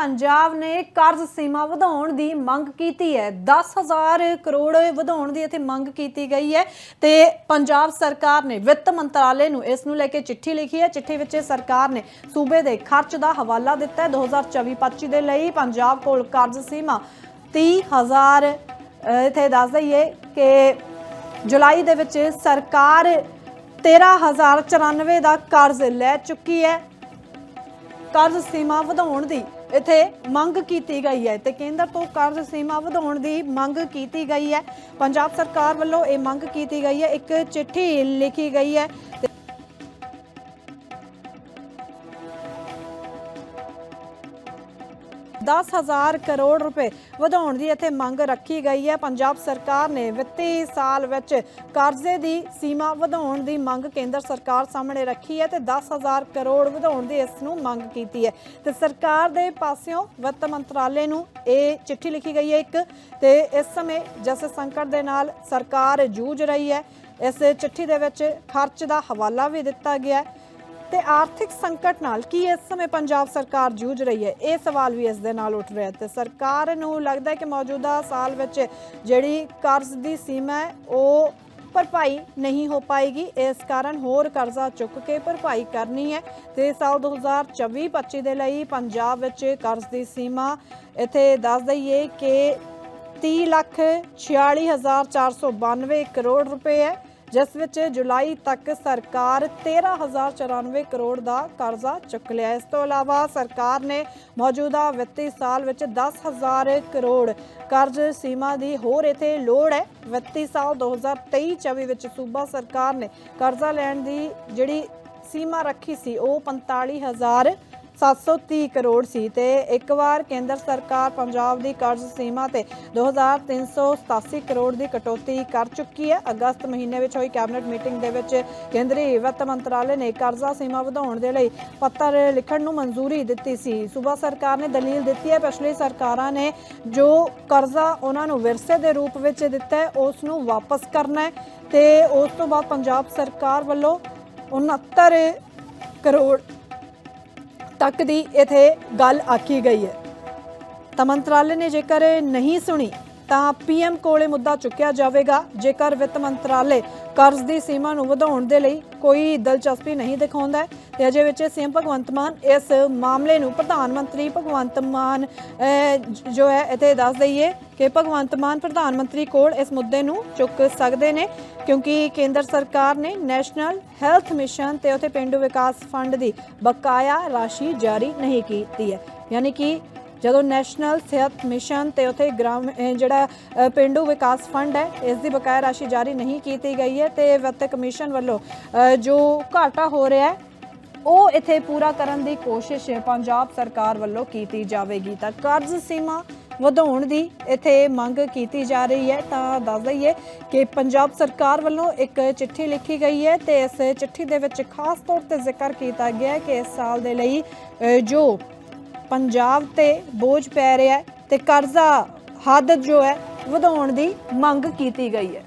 ਪੰਜਾਬ ਨੇ ਕਰਜ਼ ਸੀਮਾ ਵਧਾਉਣ ਦੀ ਮੰਗ ਕੀਤੀ ਹੈ। 10000 ਕਰੋੜ ਵਧਾਉਣ ਦੀ ਇੱਥੇ ਮੰਗ ਕੀਤੀ ਗਈ ਹੈ ਤੇ ਪੰਜਾਬ ਸਰਕਾਰ ਨੇ ਵਿੱਤ ਮੰਤਰਾਲੇ ਨੂੰ ਇਸ ਨੂੰ ਲੈ ਕੇ ਚਿੱਠੀ ਲਿਖੀ ਹੈ। ਚਿੱਠੀ ਵਿੱਚ ਸਰਕਾਰ ਨੇ ਸੂਬੇ ਦੇ ਖਰਚ ਦਾ ਹਵਾਲਾ ਦਿੱਤਾ ਹੈ। 2024-25 ਦੇ ਲਈ ਪੰਜਾਬ ਕੋਲ ਕਰਜ਼ ਸੀਮਾ 30000 ਅਹ, ਇੱਥੇ ਦੱਸ ਦਈਏ ਕਿ ਜੁਲਾਈ ਦੇ ਵਿੱਚ ਸਰਕਾਰ 13094 ਦਾ ਕਰਜ਼ ਲੈ ਚੁੱਕੀ ਹੈ। ਕਰਜ਼ ਸੀਮਾ ਵਧਾਉਣ ਦੀ ਇੱਥੇ ਮੰਗ ਕੀਤੀ ਗਈ ਹੈ ਤੇ ਕੇਂਦਰ ਤੋਂ ਕਰਜ਼ ਸੀਮਾ ਵਧਾਉਣ ਦੀ ਮੰਗ ਕੀਤੀ ਗਈ ਹੈ। ਪੰਜਾਬ ਸਰਕਾਰ ਵੱਲੋਂ ਇਹ ਮੰਗ ਕੀਤੀ ਗਈ ਹੈ। ਇੱਕ ਚਿੱਠੀ ਲਿਖੀ ਗਈ ਹੈ 10000 ਕਰੋੜ ਰੁਪਏ ਵਧਾਉਣ ਦੀ ਇੱਥੇ ਮੰਗ ਰੱਖੀ ਗਈ ਹੈ। ਪੰਜਾਬ ਸਰਕਾਰ ਨੇ ਵਿੱਤੀ ਸਾਲ ਵਿੱਚ ਕਰਜ਼ੇ ਦੀ ਸੀਮਾ ਵਧਾਉਣ ਦੀ ਮੰਗ ਕੇਂਦਰ ਸਰਕਾਰ ਸਾਹਮਣੇ ਰੱਖੀ ਹੈ ਤੇ 10000 ਕਰੋੜ ਵਧਾਉਣ ਦੀ ਇਸ ਨੂੰ ਮੰਗ ਕੀਤੀ ਹੈ। ਤੇ ਸਰਕਾਰ ਦੇ ਪਾਸਿਓਂ ਵਿੱਤ ਮੰਤਰਾਲੇ ਨੂੰ ਇਹ ਚਿੱਠੀ ਲਿਖੀ ਗਈ ਹੈ ਇੱਕ ਤੇ ਇਸ ਸਮੇਂ ਜਿਸ ਸੰਕਟ ਦੇ ਨਾਲ ਸਰਕਾਰ ਜੂਝ ਰਹੀ ਹੈ। ਇਸ ਚਿੱਠੀ ਦੇ ਵਿੱਚ ਖਰਚ ਦਾ ਹਵਾਲਾ ਵੀ ਦਿੱਤਾ ਗਿਆ ਹੈ। ਤੇ ਆਰਥਿਕ ਸੰਕਟ ਨਾਲ ਕੀ ਇਸ ਸਮੇਂ ਪੰਜਾਬ ਸਰਕਾਰ ਜੂਝ ਰਹੀ ਹੈ? ਇਹ ਸਵਾਲ ਵੀ ਇਸ ਦੇ ਨਾਲ ਉੱਠ ਰਿਹਾ ਹੈ ਤੇ ਸਰਕਾਰ ਨੂੰ ਲੱਗਦਾ ਹੈ ਕਿ ਮੌਜੂਦਾ ਸਾਲ ਵਿੱਚ ਜਿਹੜੀ ਕਰਜ਼ ਦੀ ਸੀਮਾ ਹੈ, ਉਹ ਭਰਪਾਈ ਨਹੀਂ ਹੋ ਪਾਏਗੀ। ਇਸ ਕਾਰਨ ਹੋਰ ਕਰਜ਼ਾ ਚੁੱਕ ਕੇ ਭਰਪਾਈ ਕਰਨੀ ਹੈ ਤੇ ਸਾਲ 2024-25 ਦੇ ਲਈ ਪੰਜਾਬ ਵਿੱਚ ਕਰਜ਼ ਦੀ ਸੀਮਾ ਇੱਥੇ ਦੱਸ ਦਈਏ ਕਿ 30 ਲੱਖ 46492 ਕਰੋੜ ਰੁਪਏ ਹੈ। ਜਿਸ ਵਿੱਚ ਜੁਲਾਈ ਤੱਕ ਸਰਕਾਰ 13094 ਕਰੋੜ ਦਾ ਕਰਜ਼ਾ ਚੁੱਕ ਲਿਆ ਇਸ ਤੋਂ ਇਲਾਵਾ ਸਰਕਾਰ ਨੇ ਮੌਜੂਦਾ ਵਿੱਤੀ ਸਾਲ ਵਿੱਚ 10000 ਕਰੋੜ ਕਰਜ਼ ਸੀਮਾ ਦੀ ਹੋਰ ਇਥੇ ਲੋੜ ਹੈ। ਵਿੱਤੀ ਸਾਲ 2023-24 ਵਿੱਚ ਸੂਬਾ ਸਰਕਾਰ ਨੇ ਕਰਜ਼ਾ ਲੈਣ ਦੀ ਜਿਹੜੀ ਸੀਮਾ ਰੱਖੀ ਸੀ, ਉਹ 45000 730 ਕਰੋੜ ਸੀ ਤੇ ਇੱਕ ਵਾਰ ਕੇਂਦਰ ਸਰਕਾਰ ਪੰਜਾਬ ਦੀ ਕਰਜ਼ ਸੀਮਾ ਤੇ 2387 ਕਰੋੜ ਦੀ ਕਟੌਤੀ ਕਰ ਚੁੱਕੀ ਹੈ। ਅਗਸਤ ਮਹੀਨੇ ਵਿੱਚ ਹੋਈ ਕੈਬਨਿਟ ਮੀਟਿੰਗ ਦੇ ਵਿੱਚ ਕੇਂਦਰੀ ਵਿੱਤ ਮੰਤਰਾਲੇ ਨੇ ਕਰਜ਼ਾ ਸੀਮਾ ਵਧਾਉਣ ਦੇ ਲਈ ਪੱਤਰ ਲਿਖਣ ਨੂੰ ਮਨਜ਼ੂਰੀ ਦਿੱਤੀ ਸੀ। ਸੂਬਾ ਸਰਕਾਰ ਨੇ ਦਲੀਲ ਦਿੱਤੀ ਹੈ। ਪਿਛਲੀ ਸਰਕਾਰਾਂ ਨੇ ਜੋ ਕਰਜ਼ਾ ਉਹਨਾਂ ਨੂੰ ਵਿਰਸੇ ਦੇ ਰੂਪ ਵਿੱਚ ਦਿੱਤਾ ਉਸ ਨੂੰ ਵਾਪਸ ਕਰਨਾ ਹੈ ਤੇ ਉਸ ਤੋਂ ਬਾਅਦ ਪੰਜਾਬ ਸਰਕਾਰ ਵੱਲੋਂ 69 ਕਰੋੜ ਤੱਕ ਦੀ ਇਥੇ ਗੱਲ ਆਖੀ ਗਈ ਹੈ। ਤਾਂ ਮੰਤਰਾਲੇ ਨੇ ਜੇਕਰ ਨਹੀਂ ਸੁਣੀ, ਤਾਂ ਪੀਐਮ ਕੋਲੇ ਮੁੱਦਾ ਚੁੱਕਿਆ ਜਾਵੇਗਾ। ਜੇਕਰ ਵਿੱਤ ਮੰਤਰਾਲੇ ਕਰਜ਼ ਦੀ ਸੀਮਾ ਨੂੰ ਵਧਾਉਣ ਦੇ ਲਈ ਕੋਈ ਦਿਲਚਸਪੀ ਨਹੀਂ ਦਿਖਾਉਂਦਾ ਤੇ ਅਜੇ ਵਿੱਚ ਸੀਐਮ ਭਗਵੰਤ ਮਾਨ। ਇਸ ਮਾਮਲੇ ਨੂੰ ਪ੍ਰਧਾਨ ਮੰਤਰੀ ਭਗਵੰਤ ਮਾਨ ਜੋ ਹੈ, ਇੱਥੇ ਦੱਸ ਦਈਏ ਕਿ ਭਗਵੰਤ ਮਾਨ ਪ੍ਰਧਾਨ ਮੰਤਰੀ ਕੋਲ ਇਸ ਮੁੱਦੇ ਨੂੰ ਚੁੱਕ ਸਕਦੇ ਨੇ ਕਿਉਂਕਿ ਕੇਂਦਰ ਸਰਕਾਰ ਨੇ ਨੈਸ਼ਨਲ ਹੈਲਥ ਮਿਸ਼ਨ ਤੇ ਉਥੇ ਪਿੰਡੂ ਵਿਕਾਸ ਫੰਡ ਦੀ ਬਕਾਇਆ ਰਾਸ਼ੀ ਜਾਰੀ ਨਹੀਂ ਕੀਤੀ ਹੈ। ਯਾਨੀ ਕਿ ਜਦੋਂ ਨੈਸ਼ਨਲ ਸਿਹਤ ਮਿਸ਼ਨ ਤੇ ਉਥੇ ਗ੍ਰਾਮ ਜਿਹੜਾ, ਅਹ, ਪਿੰਡੂ ਵਿਕਾਸ ਫੰਡ ਹੈ, ਇਸ ਦੀ ਬਕਾਇਆ ਰਾਸ਼ੀ ਜਾਰੀ ਨਹੀਂ ਕੀਤੀ ਗਈ ਹੈ ਤੇ ਵਿੱਤ ਕਮਿਸ਼ਨ ਵੱਲੋਂ ਜੋ ਘਾਟਾ ਹੋ ਰਿਹਾ ਹੈ ਉਹ ਇੱਥੇ ਪੂਰਾ ਕਰਨ ਦੀ ਕੋਸ਼ਿਸ਼ ਪੰਜਾਬ ਸਰਕਾਰ ਵੱਲੋਂ ਕੀਤੀ ਜਾਵੇਗੀ। ਤਾਂ ਕਰਜ਼ ਸੀਮਾ ਵਧਾਉਣ ਦੀ ਇੱਥੇ ਮੰਗ ਕੀਤੀ ਜਾ ਰਹੀ ਹੈ। ਤਾਂ ਦੱਸ ਦਈਏ ਕਿ ਪੰਜਾਬ ਸਰਕਾਰ ਵੱਲੋਂ ਇੱਕ ਚਿੱਠੀ ਲਿਖੀ ਗਈ ਹੈ ਤੇ ਇਸ ਚਿੱਠੀ ਦੇ ਵਿੱਚ ਖਾਸ ਤੌਰ ਤੇ ਜ਼ਿਕਰ ਕੀਤਾ ਗਿਆ ਹੈ ਕਿ ਇਸ ਸਾਲ ਦੇ ਲਈ ਜੋ ਪੰਜਾਬ ਤੇ ਬੋਝ ਪੈ ਰਿਹਾ ਹੈ ਤੇ ਕਰਜ਼ਾ ਹੱਦ ਜੋ ਹੈ, ਵਧਾਉਣ ਦੀ ਮੰਗ ਕੀਤੀ ਗਈ ਹੈ।